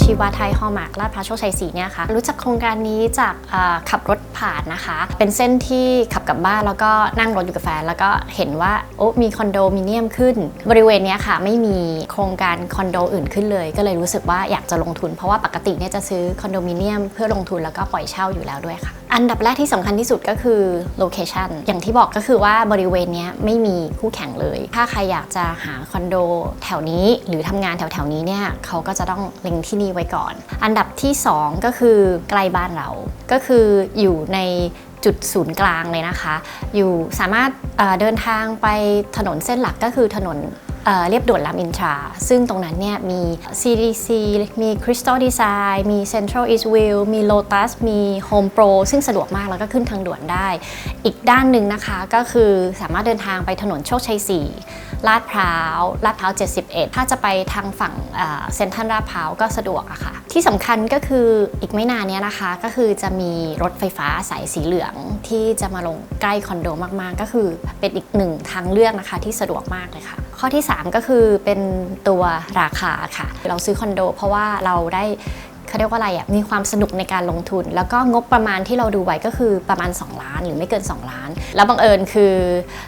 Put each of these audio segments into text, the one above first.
ชีวาไทยฮอลมาร์กลาดพร้าวโชคชัย4เนี่ยค่ะ รู้จักโครงการนี้จากขับรถผ่านนะคะ เป็นเส้นที่ขับกลับบ้านแล้วก็นั่งรถอยู่กับแฟน แล้วก็เห็นว่าโอ้มีคอนโดมิเนียมขึ้น บริเวณเนี้ยค่ะ ไม่มีโครงการคอนโดอื่นขึ้นเลย ก็เลยรู้สึกว่าอยากจะลงทุน เพราะว่าปกติเนี่ยจะซื้อคอนโดมิเนียมเพื่อลงทุนแล้วก็ปล่อยเช่าอยู่แล้วด้วยค่ะ อันดับแรกที่สำคัญที่สุดก็คือโลเคชันอย่างที่บอกก็คือว่าบริเวณนี้ไม่มีคู่แข่งเลย ถ้าใครอยากจะหาคอนโดแถวนี้หรือทำงานแถวๆนี้เนี่ยเขาก็จะต้องเล็งที่นี่ไว้ก่อน อันดับที่ 2 ก็คือใกล้บ้านเรา ก็คืออยู่ในจุดศูนย์กลางเลยนะคะ อยู่สามารถเดินทางไปถนนเส้นหลักก็คือถนน เรียบด่วนรามอินทราซึ่งตรงนั้นเนี่ยมี CDC มี Crystal Design มี Central Eastview มี Lotus มี Home Pro ซึ่งสะดวกมากแล้วก็ขึ้นทางด่วนได้ อีกด้านหนึ่งนะคะก็คือสามารถเดินทางไปถนนโชคชัย 4 ลาดพร้าว ลาดพร้าว 71 ถ้าจะไปทางฝั่งเซ็นทรัลลาดพร้าวก็สะดวกอะค่ะ ที่สำคัญก็คืออีกไม่นานเนี้ยนะคะก็คือจะมีรถไฟฟ้าสายสีเหลืองที่จะมาลงใกล้คอนโดมากๆ ก็คือเป็นอีกหนึ่งทางเลือกนะคะที่สะดวกมากเลยค่ะ ข้อที่ 3 ก็คือเป็นตัวราคาค่ะ เราซื้อคอนโด เพราะว่าเราได้เขาเรียกว่าอะไรอะ มีความสนุกในการลงทุน แล้วก็งบประมาณที่เราดูไว้ก็คือประมาณ 2 ล้านหรือไม่เกิน 2 ล้าน แล้วบังเอิญคือ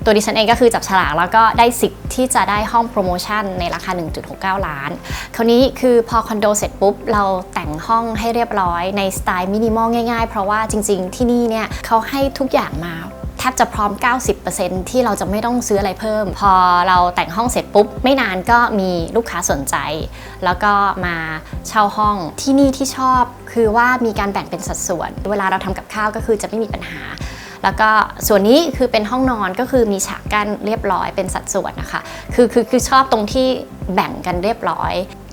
ตัวดิฉันเองก็คือจับฉลากแล้วก็ได้สิทธิ์ที่จะได้ห้องโปรโมชั่นในราคา 1.69 ล้าน คราวนี้คือพอคอนโดเสร็จปุ๊บ เราแต่งห้องให้เรียบร้อยในสไตล์มินิมอลง่ายๆ เพราะว่าจริง ๆ ที่นี่เนี่ยเขาให้ทุกอย่างมา ทบจะพร้อม 90%ที่เราจะไม่ต้องซื้ออะไรเพิ่ม พอเราแต่งห้องเสร็จปุ๊บ ไม่นานก็มีลูกค้าสนใจ แล้วก็มาเช่าห้องที่นี่ที่ชอบคือว่ามีการแบ่งเป็นสัดส่วน เวลาเราทำกับข้าวก็คือจะไม่มีปัญหาแล้วก็ส่วนนี้คือเป็นห้องนอนก็คือมีฉากกั้นเรียบร้อยเป็นสัดส่วนนะคะ คือคือคือชอบตรงที่แบ่งกันเรียบร้อย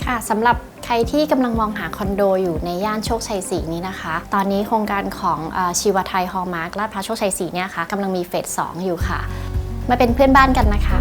ค่ะสำหรับใครที่กำลังมองหาคอนโดอยู่ในย่านโชคชัย 4 นี้นะคะ ตอนนี้โครงการของชีวไทยฮอลมาร์กลาดพร้าวโชคชัย 4 เนี่ยค่ะกำลังมีเฟส 2 อยู่ค่ะ มาเป็นเพื่อนบ้านกันนะคะ